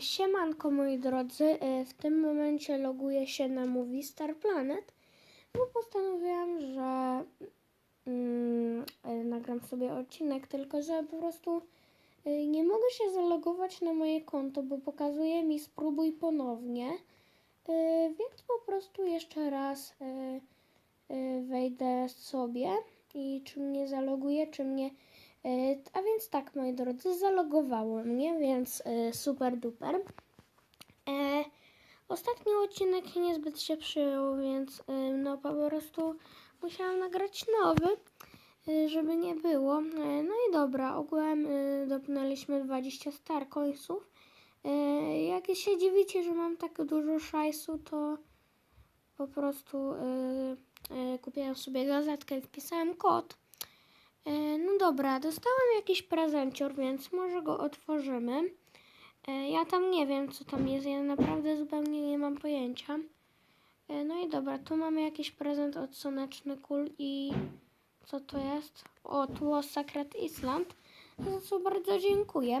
Siemanko moi drodzy, E, w tym momencie loguję się na Movie Star Planet, bo postanowiłam, że mm, e, nagram sobie odcinek, tylko że po prostu e, nie mogę się zalogować na moje konto, bo pokazuje mi spróbuj ponownie, więc po prostu jeszcze raz wejdę sobie i czy mnie zaloguje, czy mnie A więc tak, moi drodzy, zalogowało mnie, więc e, super duper. E, ostatni odcinek niezbyt się przyjął, więc e, no po prostu musiałam nagrać nowy, żeby nie było. E, no i dobra, ogółem dopnęliśmy 20 star coinsów. E, jak się dziwicie, że mam tak dużo szajsu, to po prostu kupiłam sobie gazetkę i wpisałem kod. E, No dobra, dostałam jakiś prezencior, więc może go otworzymy. E, Ja tam nie wiem, co tam jest, ja naprawdę zupełnie nie mam pojęcia. E, No i dobra, tu mamy jakiś prezent od Słoneczny Kul i co to jest? O, tło Sacred Island, za co bardzo dziękuję.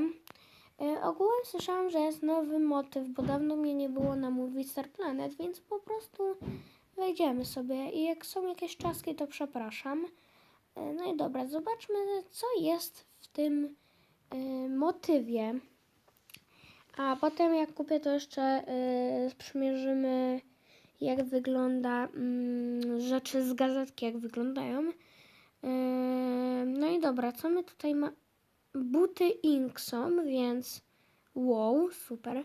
Ogółem słyszałam, że jest nowy motyw, bo dawno mnie nie było na Movie Star Planet, więc po prostu wejdziemy sobie i jak są jakieś czaski, to przepraszam. E, No i dobra, zobaczmy, co jest w tym y, motywie. A potem, jak kupię, to jeszcze y, przymierzymy, jak wygląda mm, rzeczy z gazetki, jak wyglądają. Y, no i dobra, co my tutaj ma? Buty Ink są, więc wow, super.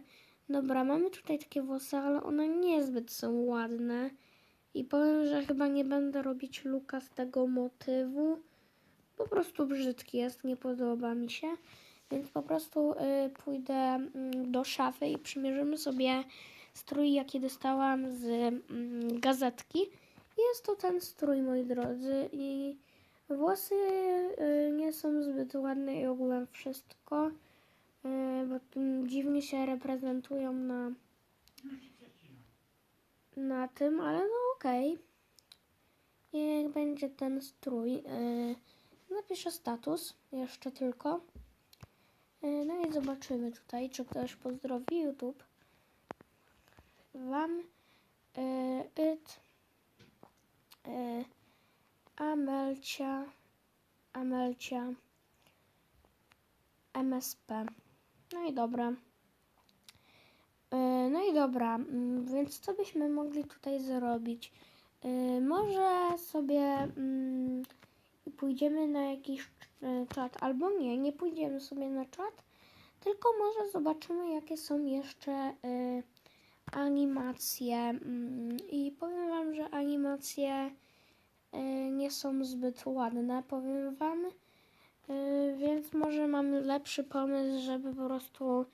Dobra, mamy tutaj takie włosy, ale one niezbyt są ładne. I powiem, że chyba nie będę robić luka z tego motywu. Po prostu brzydki jest, nie podoba mi się. Więc po prostu y, pójdę mm, do szafy i przymierzymy sobie strój, jaki dostałam z mm, gazetki. Jest to ten strój, moi drodzy. I włosy y, nie są zbyt ładne i ogółem wszystko. Y, bo mm, dziwnie się reprezentują na na tym, ale no okej. Niech będzie ten strój. Yy, napiszę status jeszcze tylko. Yy, no i zobaczymy tutaj, czy ktoś pozdrowi YouTube. Wam yy, it yy, Amelcia Amelcia MSP. No i dobra. E, No i dobra, mm, więc co byśmy mogli tutaj zrobić? E, Może sobie mm, pójdziemy na jakiś e, czat, albo nie, nie pójdziemy sobie na czat, tylko może zobaczymy, jakie są jeszcze animacje. mm, I powiem Wam, że animacje nie są zbyt ładne, powiem Wam. Więc może mamy lepszy pomysł, żeby po prostu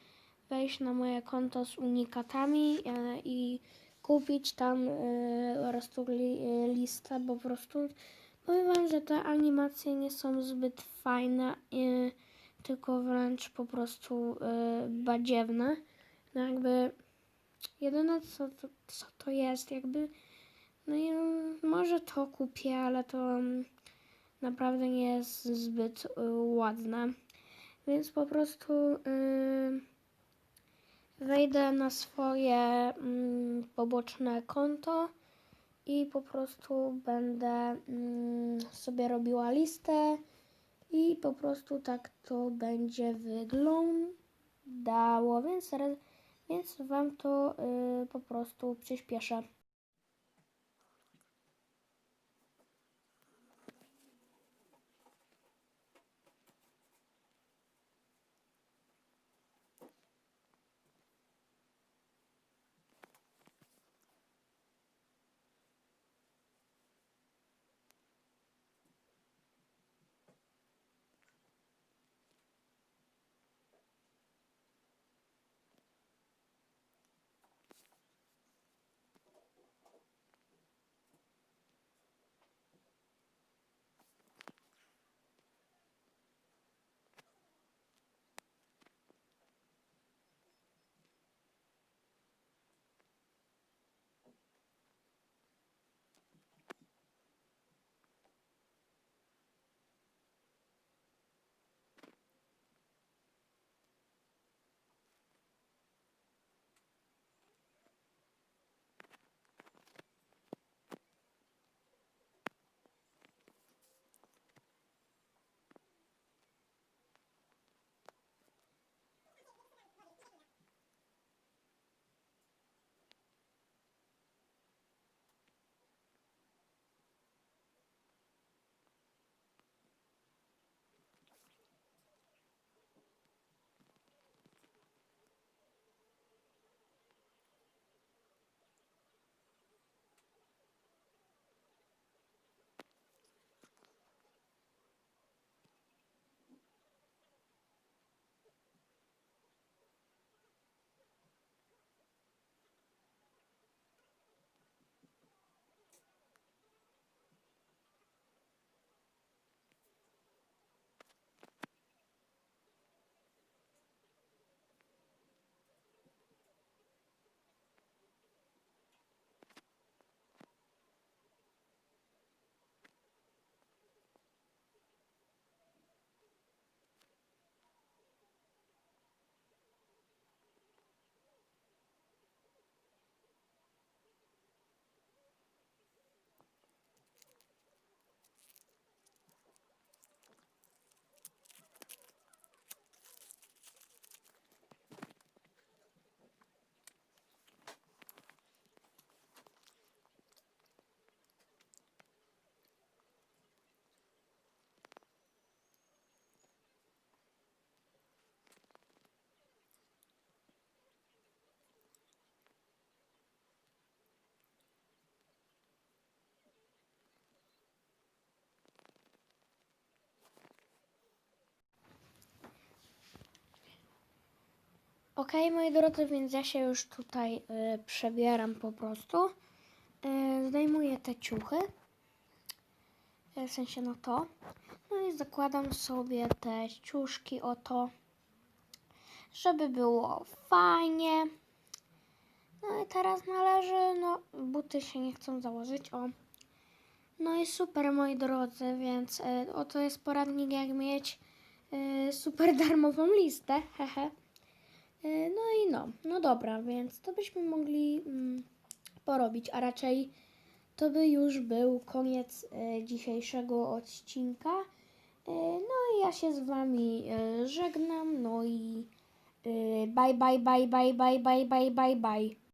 wejść na moje konto z unikatami e, i kupić tam e, e, listę, bo po prostu powiem wam, że te animacje nie są zbyt fajne, tylko wręcz po prostu badziewne. No jakby jedyne co co to jest, jakby no i może to kupię, ale to mm, naprawdę nie jest zbyt ładne. Więc po prostu y, wejdę na swoje mm, poboczne konto i po prostu będę mm, sobie robiła listę i po prostu tak to będzie wyglądało, więc, więc Wam to y, po prostu przyspieszę. Ok, moi drodzy, więc ja się już tutaj y, przebieram po prostu. Y, zdejmuję te ciuchy. Y, w sensie no to. No i zakładam sobie te ciuszki oto, żeby było fajnie. No i teraz należy, no buty się nie chcą założyć, o. No i super moi drodzy, więc y, oto jest poradnik jak mieć y, super darmową listę, hehe. Y, no i no, no dobra, więc to byśmy mogli mm, porobić, a raczej to by już był koniec y, dzisiejszego odcinka. Y, no i ja się z wami y, żegnam, no i y, bye bye bye bye bye bye bye bye bye.